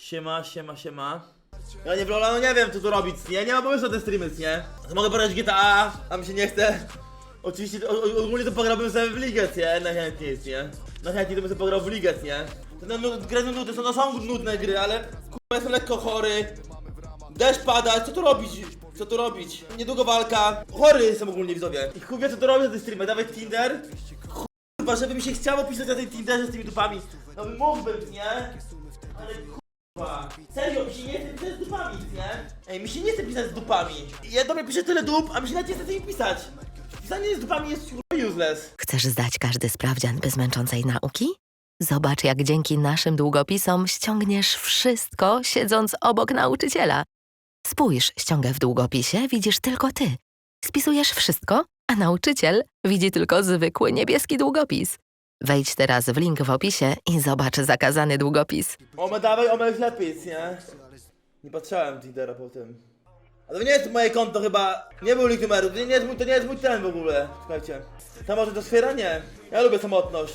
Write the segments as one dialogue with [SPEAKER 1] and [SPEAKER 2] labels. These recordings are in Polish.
[SPEAKER 1] Siema, siema, siema. Ja nie no nie wiem co tu robić, nie? Nie mam pomysłu na te streamy, nie? Mogę pograć GTA, a mi się nie chce. Oczywiście, ogólnie to pograłbym sobie w ligę, nie? Najchętniej, nie? Najchętniej to bym sobie pograł w ligę, nie? No, no, gry nudne, są, no, są nudne gry, ale kurwa jestem lekko chory. Deszcz pada, co tu robić? Co tu robić? Niedługo walka. Chory jestem ogólnie widzowie. I chuj co tu robię na tej streamie, dawać Tinder. Kurwa, żeby mi się chciało pisać na tej Tinderze z tymi dupami. No mógłbym, nie? Ale kurwa. Serio, mi się nie chce pisać z dupami, nie? Ej, mi się nie chce pisać z dupami. Ja do mnie piszę tyle dup, a mi się nawet nie chce z nimi pisać. Pisanie z dupami jest useless.
[SPEAKER 2] Chcesz zdać każdy sprawdzian bez męczącej nauki? Zobacz, jak dzięki naszym długopisom ściągniesz wszystko, siedząc obok nauczyciela. Spójrz, ściągę w długopisie widzisz tylko ty. Spisujesz wszystko, a nauczyciel widzi tylko zwykły niebieski długopis. Wejdź teraz w link w opisie i zobacz zakazany długopis.
[SPEAKER 1] Ome dawaj, ome jest lepiej, nie? Nie patrzałem Tindera po tym. A to nie jest moje konto chyba. Nie był link numeru, to nie jest mój, to nie jest mój ten w ogóle. Czekajcie. Tam może to sfiera? Nie. Ja lubię samotność.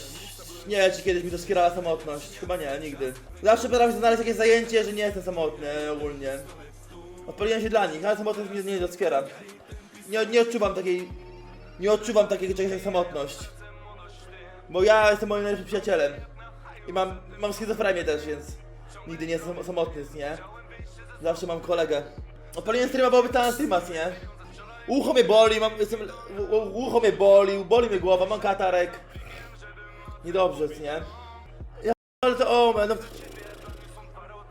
[SPEAKER 1] Nie wiem, czy kiedyś mi to skierała samotność. Chyba nie, nigdy. Zawsze potrafię znaleźć jakieś zajęcie, że nie jestem samotny ogólnie. Odpaliłem się dla nich, ale samotność mnie nie doskiera. Nie, nie odczuwam takiej... Nie odczuwam takiego czegoś jak samotność. Bo ja jestem moim najlepszym przyjacielem. I mam, mam schizofrenię też, więc nigdy nie jestem samotny, nie? Zawsze mam kolegę. Odpaliłem streama, byłoby tam streama, nie? Ucho mnie boli, mam, jestem, ucho mnie boli, boli mnie głowa, mam katarek. Niedobrze, nie? Ja, ale to, o, man, no.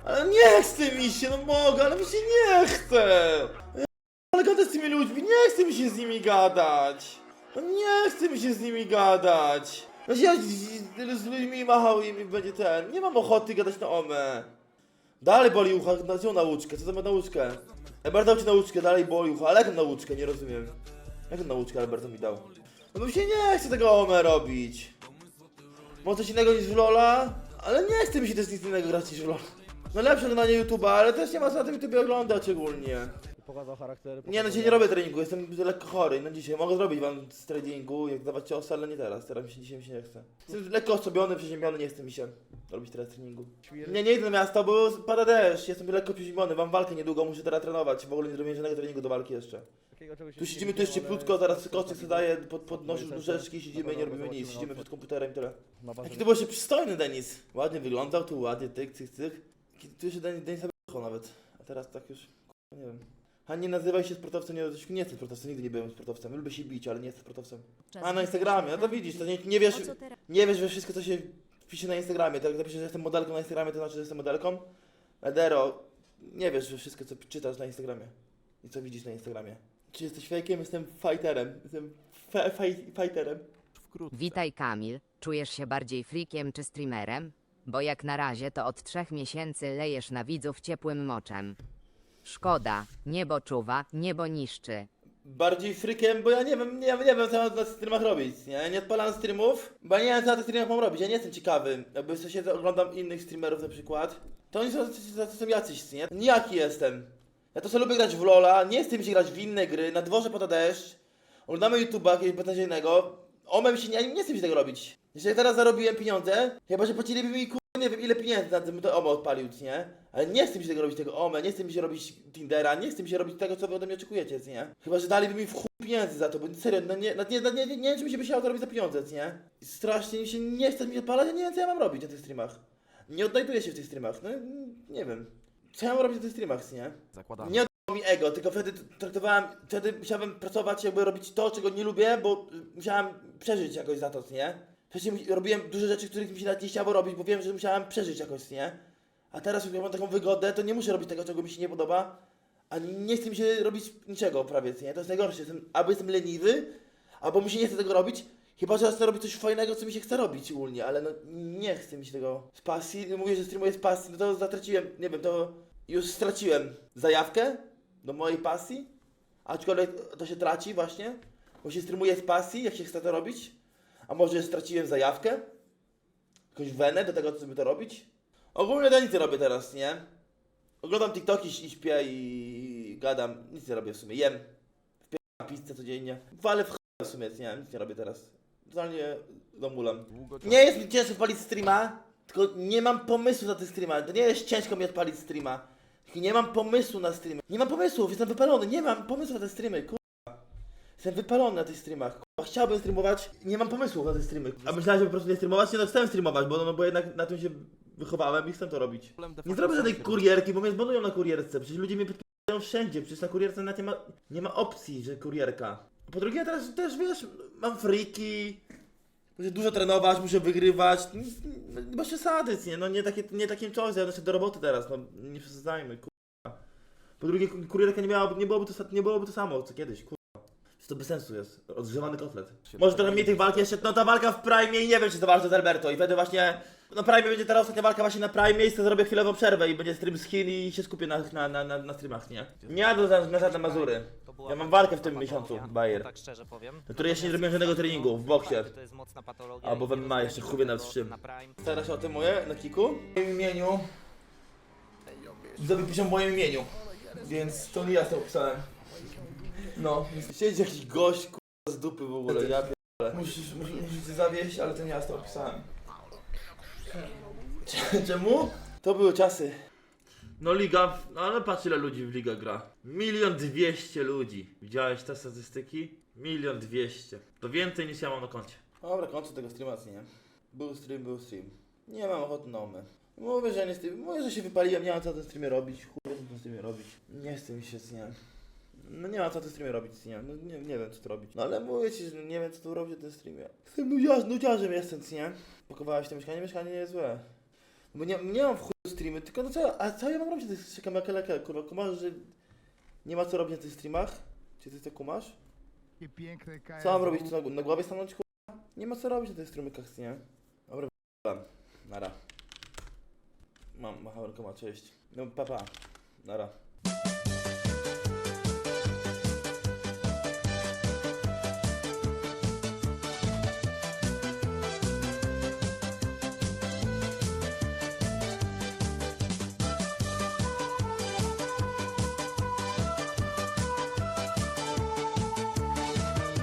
[SPEAKER 1] Ale nie chce mi się, no mogę, ale mi się nie chce. Ja, ale gadać z tymi ludźmi, nie chce mi się z nimi gadać. No nie chce mi się z nimi gadać. No ja z, z, ludźmi machał i będzie ten. Nie mam ochoty gadać na omę. Dalej boli ucha, na co nauczkę? Co to ma nauczkę? Albert dał ci nauczkę, dalej boli ucha, ale jaką nauczkę? Nie rozumiem. Jaką nauczkę Alberto mi dał? No mi się nie chce tego omę robić. Może coś innego niż Lola, ale nie chce mi się też nic innego grać niż Lola. No lepsze oglądanie YouTube'a, ale też nie ma co na tym YouTube oglądać ogólnie.
[SPEAKER 3] Pokazał charaktery.
[SPEAKER 1] Nie, no dzisiaj nie robię treningu, jestem lekko chory. No dzisiaj mogę zrobić wam z treningu, jak dawać ciosy, ale nie teraz. Teraz mi się dzisiaj mi się nie chce. Jestem lekko osłabiony, przeziębiony, nie chce mi się robić teraz treningu. Nie, nie idę na miasto, bo pada deszcz, jestem lekko przeziębiony, mam walkę niedługo, muszę teraz trenować. W ogóle nie zrobiłem żadnego treningu do walki jeszcze. Tu siedzimy, tu
[SPEAKER 3] ale
[SPEAKER 1] cieplutko, zaraz kocyk sobie daje, pod,
[SPEAKER 3] No
[SPEAKER 1] podnoszę duszeczki, siedzimy i nie robimy nic, siedzimy przed komputerem i tyle. Jaki to był jeszcze przystojny Denis. Ładnie wyglądał, tu ładnie, tyk, cyk, cyk. Tu jeszcze Denis, Denis nawet. A teraz tak już, nie wiem. A nie nazywaj się sportowcem, nie, nie jestem sportowcem, nigdy nie byłem sportowcem. Lubię się bić, ale nie jestem sportowcem. A na Instagramie, no to widzisz, to nie, nie wiesz, nie wiesz we wszystko co się pisze na Instagramie. Tak jak napiszesz, że jestem modelką na Instagramie, to znaczy, że jestem modelką. Edero, nie wiesz we wszystko co czytasz na Instagramie. I co widzisz na Instagramie. Czy jesteś fejkiem? Jestem fighterem. Jestem fe, fighterem.
[SPEAKER 4] Witaj Kamil, czujesz się bardziej freakiem czy streamerem? Bo jak na razie to od trzech miesięcy lejesz na widzów ciepłym moczem. Szkoda, niebo czuwa, niebo niszczy.
[SPEAKER 1] bardziej frykiem, bo ja nie wiem, nie, nie wiem co mam na streamach robić, nie? Nie odpalam streamów, bo ja nie wiem co na tych streamach mam robić, ja nie jestem ciekawy. Jakby się oglądam innych streamerów na przykład, to oni są, to są jacyś, nie? Nijaki jestem. Ja to sobie lubię grać w Lola, nie mi się grać w inne gry, na dworze pada deszcz, oglądamy YouTube'a jakiegoś beznadziejnego, omem się nie, nie chcę mi się tego robić. Jeżeli teraz zarobiłem pieniądze, chyba że płaciliby mi ku... nie wiem ile pieniędzy na tym to OME odpalił, nie? Ale nie chcę mi się tego robić, tego OME, nie chcę mi się robić Tindera, nie chcę mi się robić tego, co wy ode mnie oczekujecie, nie? Chyba, że daliby mi w chuj pieniędzy za to, bo serio, no nie, no nie, no nie, nie, nie wiem, czy mi się by chciało to robić za pieniądze, nie? Strasznie mi się nie chce mi odpalać, ja nie wiem, co ja mam robić na tych streamach. Nie odnajduję się w tych streamach, no nie wiem. Co ja mam robić na tych streamach, nie?
[SPEAKER 3] Zakładamy.
[SPEAKER 1] Nie oddało mi ego, tylko wtedy traktowałem, wtedy musiałem pracować, jakby robić to, czego nie lubię, bo musiałem przeżyć jakoś za to, nie? Wcześniej robiłem dużo rzeczy, których mi się nawet nie chciało robić, bo wiem, że musiałem przeżyć jakoś, nie? A teraz jak mam taką wygodę, to nie muszę robić tego, czego mi się nie podoba, a nie chce mi się robić niczego prawie, nie? To jest najgorsze, jestem, albo jestem leniwy, albo mi się nie chce tego robić, chyba, że chcę robić coś fajnego, co mi się chce robić ogólnie, ale no nie chce mi się tego z pasji, mówię, że streamuję z pasji, no to zatraciłem, nie wiem, to już straciłem zajawkę do mojej pasji, aczkolwiek to się traci właśnie, bo się streamuje z pasji, jak się chce to robić, a może straciłem zajawkę, jakąś wenę do tego, żeby to robić. Ogólnie to nic nie robię teraz, nie? Oglądam TikToki i śpię i gadam, nic nie robię w sumie, jem, wpieram pizzę codziennie, walę w ch... w sumie, nie, nic nie robię teraz. Totalnie zamulam. Nie jest mi ciężko wpalić streama, Tylko nie mam pomysłu na ten streama. To nie jest ciężko mi odpalić streama. Tylko nie mam pomysłu na streamy. Nie mam pomysłów, jestem wypalony. Nie mam pomysłu na te streamy, kurwa. Jestem wypalony na tych streamach. Kurwa, chciałbym streamować, nie mam pomysłu na te streamy. A myślałem, że po prostu nie streamować? Nie no, chcę streamować, bo, no, bo jednak na tym się wychowałem i chcę to robić. Nie zrobię żadnej kurierki, bo mnie zbanują na kurierce. Przecież ludzie mnie podpinają wszędzie. Przecież na kurierce nawet nie ma, nie ma opcji, że kurierka. Po drugie, ja teraz też wiesz, mam friki. Muszę dużo trenować, muszę wygrywać. No, Bez przesady, nie? No nie, takie, nie takim czymś, ja do roboty teraz, no nie przesadzajmy, kurwa. Po drugie, ku- kurierka nie miałaby, nie byłoby to, sa- nie byłoby to samo, co kiedyś, kurwa. To bez sensu jest, odgrzewany kotlet. Może trochę mniej tych walk jeszcze, no ta walka w Prime i nie wiem, czy to walczę z Alberto i wtedy właśnie, no Prime będzie teraz ostatnia walka właśnie na Prime i zrobię chwilową przerwę i będzie stream z Chin i się skupię na, na, na, na, na streamach, nie? Nie jadę na, na żadne Mazury. Ja mam
[SPEAKER 3] bardzo
[SPEAKER 1] walkę w tym miesiącu, Bayer.
[SPEAKER 3] Tak szczerze powiem.
[SPEAKER 1] Do której jeszcze nie zrobiłem
[SPEAKER 3] Natomiast
[SPEAKER 1] żadnego treningu, w boksie.
[SPEAKER 3] To jest mocna patologia.
[SPEAKER 1] Albo w MMA jeszcze,
[SPEAKER 3] rozumiem
[SPEAKER 1] chuj wie nawet
[SPEAKER 3] tego
[SPEAKER 1] w czym.
[SPEAKER 3] Na.
[SPEAKER 1] Stara się o tym moje na kiku? W moim imieniu. Widzowie piszą w moim imieniu. Więc to nie ja to opisałem. No, siedzi jakiś gość k***a z dupy w ogóle, ja pierdolę. Musisz, musisz, musisz cię zawieść, ale to nie ja to opisałem. Czemu? To były czasy. No liga, no ale patrz ile ludzi w liga gra. Milion dwieście ludzi. Widziałeś te statystyki? Milion dwieście. To więcej niż ja mam na koncie. Dobra, kończę tego streama, co nie? Był stream, był stream. Nie mam ochoty na omę. Mówię, że nie stream. Mówię, że się wypaliłem, nie mam co na tym streamie robić. Chuj, co na tym streamie robić. Nie chcę mi się, co nie? No nie mam co tym streamie robić, co nie? No nie, nie wiem, co tu robić. No ale mówię ci, że nie wiem, co tu robić na tym streamie. Jestem nudziarzem, nudziarzem jestem, co nie? Pakowałeś to mieszkanie? Mieszkanie nie jest złe. Bo nie, nie mam w chuju streamy, tylko no co, a co ja mam robić na tych szekamekeleke, kurwa, kumasz, że nie ma co robić na tych streamach? Czy ty to kumasz?
[SPEAKER 5] Piękne KSW.
[SPEAKER 1] Co mam robić? Tu na, na głowie stanąć, kurwa? Nie ma co robić na tych strumykach, nie? Dobra, w***am. Nara. Mam, macham rękoma, cześć. No, papa. Nara.